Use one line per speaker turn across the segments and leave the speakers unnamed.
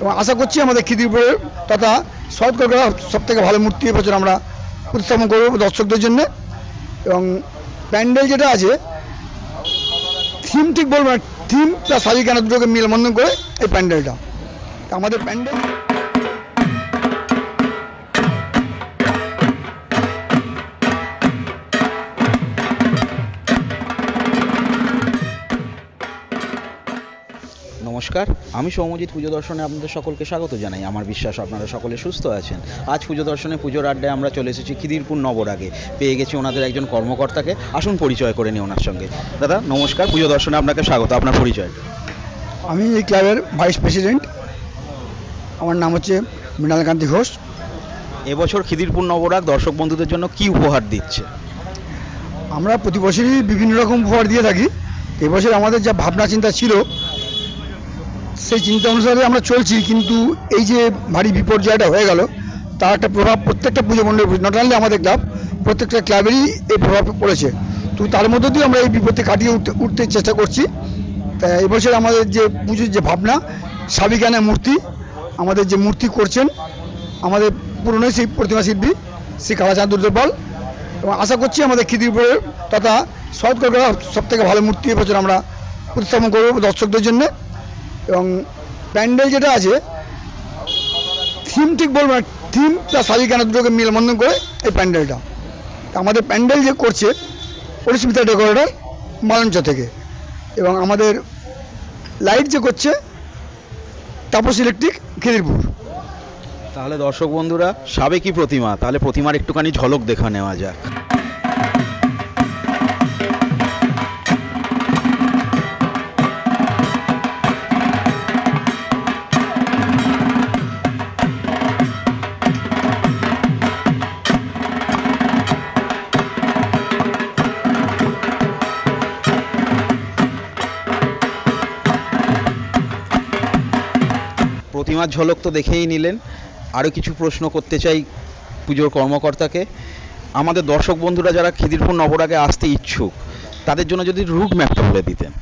এবং আশা করছি আমাদের খিদিরপুরের তথা কলকাতা সব থেকে ভালো মূর্তি এবছর আমরা প্রতিস্থাপন করব দর্শকদের জন্য। এবং প্যান্ডেল যেটা আছে থিম ঠিক বলব না থিম প্লাস সাজিকানা দুটোকে মিলবন্ধন করে এই প্যান্ডেলটা। আমাদের প্যান্ডেল
নমস্কার। আমি সৌমজিৎ পুজো দর্শনে আপনাদের সকলকে স্বাগত জানাই। আমার বিশ্বাস আপনারা সকলে সুস্থ আছেন। আজ পুজো দর্শনে পুজোর আড্ডায় আমরা চলে এসেছি খিদিরপুর নবরাগে। পেয়ে গেছি ওনাদের একজন কর্মকর্তাকে। আসুন পরিচয় করে নিই ওনার সঙ্গে। দাদা নমস্কার। পুজো দর্শনে আপনাকে স্বাগত। আপনার পরিচয়।
আমি এই ক্লাবের ভাইস প্রেসিডেন্ট। আমার নাম হচ্ছে মৃণালকান্তি ঘোষ।
এবছর খিদিরপুর নবরাগ দর্শক বন্ধুদের জন্য কি উপহার দিচ্ছে?
আমরা প্রতি বছরই বিভিন্ন রকম উপহার দিয়ে থাকি। এবছর আমাদের যা ভাবনা চিন্তা ছিল সেই চিন্তা অনুসারে আমরা চলছি, কিন্তু এই যে ভারী বিপর্যয়টা হয়ে গেল, তার একটা প্রভাব প্রত্যেকটা পুজো মণ্ডলে নট অনলি আমাদের ক্লাব প্রত্যেকটা ক্লাবেরই এই প্রভাব পড়েছে। তো তার মধ্য দিয়ে আমরা এই বিপত্তি কাটিয়ে উঠতে উঠতে চেষ্টা করছি। তা এবছর আমাদের যে পুজোর যে ভাবনা সাবিকানা মূর্তি, আমাদের যে মূর্তি করছেন, আমাদের পুরনো সেই প্রতিমা শিল্পী শ্রী কালাচাঁদ দুর্যোপাল এবং আশা করছি আমাদের খিদিরপুরের তথা শরৎ কলকাতা সব থেকে ভালো মূর্তি এবছর আমরা প্রতিস্থাপন করব দর্শকদের জন্য। প্যান্ডেল যেটা আছে থিম ঠিক বলব না থিম প্লাস সাজিকানা দুটোকে মিলবন্ধন করে এই প্যান্ডেলটা। আমাদের প্যান্ডেল যে করছে পরিস্মিতা ডেকোরেটর মালঞ্চ থেকে। এবং আমাদের লাইট যে করছে, তাপস ইলেকট্রিক খিদিরপুর।
তাহলে দর্শক বন্ধুরা সাবেকি প্রতিমা? তাহলে প্রতিমার একটুখানি ঝলক দেখা নেওয়া যাক। প্রতিমার ঝলক তো দেখেই নিলেন। আরও কিছু প্রশ্ন করতে চাই পুজোর কর্মকর্তাকে। আমাদের দর্শক বন্ধুরা যারা খিদিরপুর নবরাগে আসতে ইচ্ছুক, তাদের জন্য যদি রুট ম্যাপটা বলে দিতেন।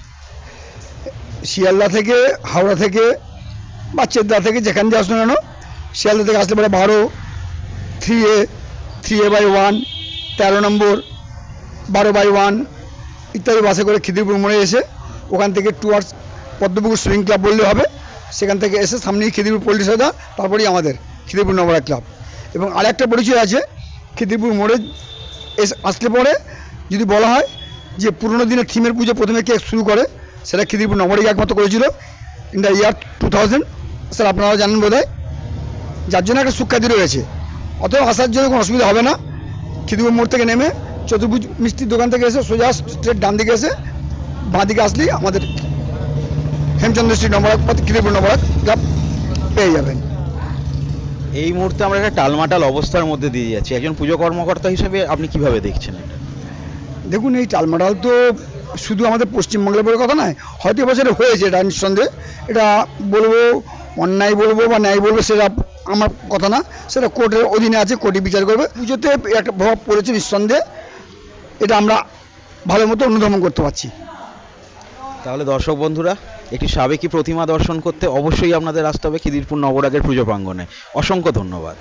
শিয়ালদা থেকে, হাওড়া থেকে, বা চেদ্দা থেকে, যেখান দিয়ে আসুন কেন, শিয়ালদা থেকে আসলে পরে বারো three A three A by one তেরো নম্বর, বারো বাই ওয়ান ইত্যাদি বাসে করে খিদিরপুর মোড়ে এসে ওখান থেকে টুয়ার্স পদ্মপুকুর সুইমিং ক্লাব বললে হবে। সেখান থেকে এসে সামনেই খিদিরপুর পোল্ট্রি সদা, তারপরেই আমাদের খিদিরপুর নবরা ক্লাব। এবং আরেকটা পরিচয় আছে, খিদিরপুর মোড়ে এসে, আসলে পরে যদি বলা হয় যে পুরোনো দিনের থিমের পুজো প্রথমে কে শুরু করে, সেটা খিদিরপুর নগরীকে একমাত্র করেছিল। In the year two thousand sir আপনারা জানেন বোধ যার জন্য একটা সুখ্যাতি রয়েছে। অতএব আসার জন্য কোনো অসুবিধা হবে না। খিদিরপুর মোড় থেকে নেমে চতুর্ভুজ মিষ্টির দোকান থেকে এসে সোজা স্ট্রেট ডান দিকে এসে বাঁ দিকে আসলেই আমাদের Hemchandra street number Khidirpur number club পেয়ে যাবেন।
এই মুহূর্তে আমরা একটা টালমাটাল অবস্থার মধ্যে দিয়ে যাচ্ছি। একজন পুজো কর্মকর্তা হিসেবে আপনি কীভাবে দেখছেন এটা?
দেখুন এই টালমাটাল তো শুধু আমাদের পশ্চিমবাংলার বলে কথা নয় হয়তো এবছরে হয়েছে এটা নিঃসন্দেহে। এটা বলব অন্যায় বলব বা ন্যায় বলব সেটা আমার কথা না সেটা কোর্টের অধীনে আছে কোর্টই বিচার করবে। পুজোতে একটা প্রভাব পড়েছে নিঃসন্দেহে এটা আমরা ভালো মতো অনুধাবন করতে পারছি।
তাহলে দর্শক বন্ধুরা, একটি সাবেকি প্রতিমা দর্শন করতে অবশ্যই আপনাদের আসতে হবে খিদিরপুর নবরাজের পুজো প্রাঙ্গণে। অসংখ্য ধন্যবাদ।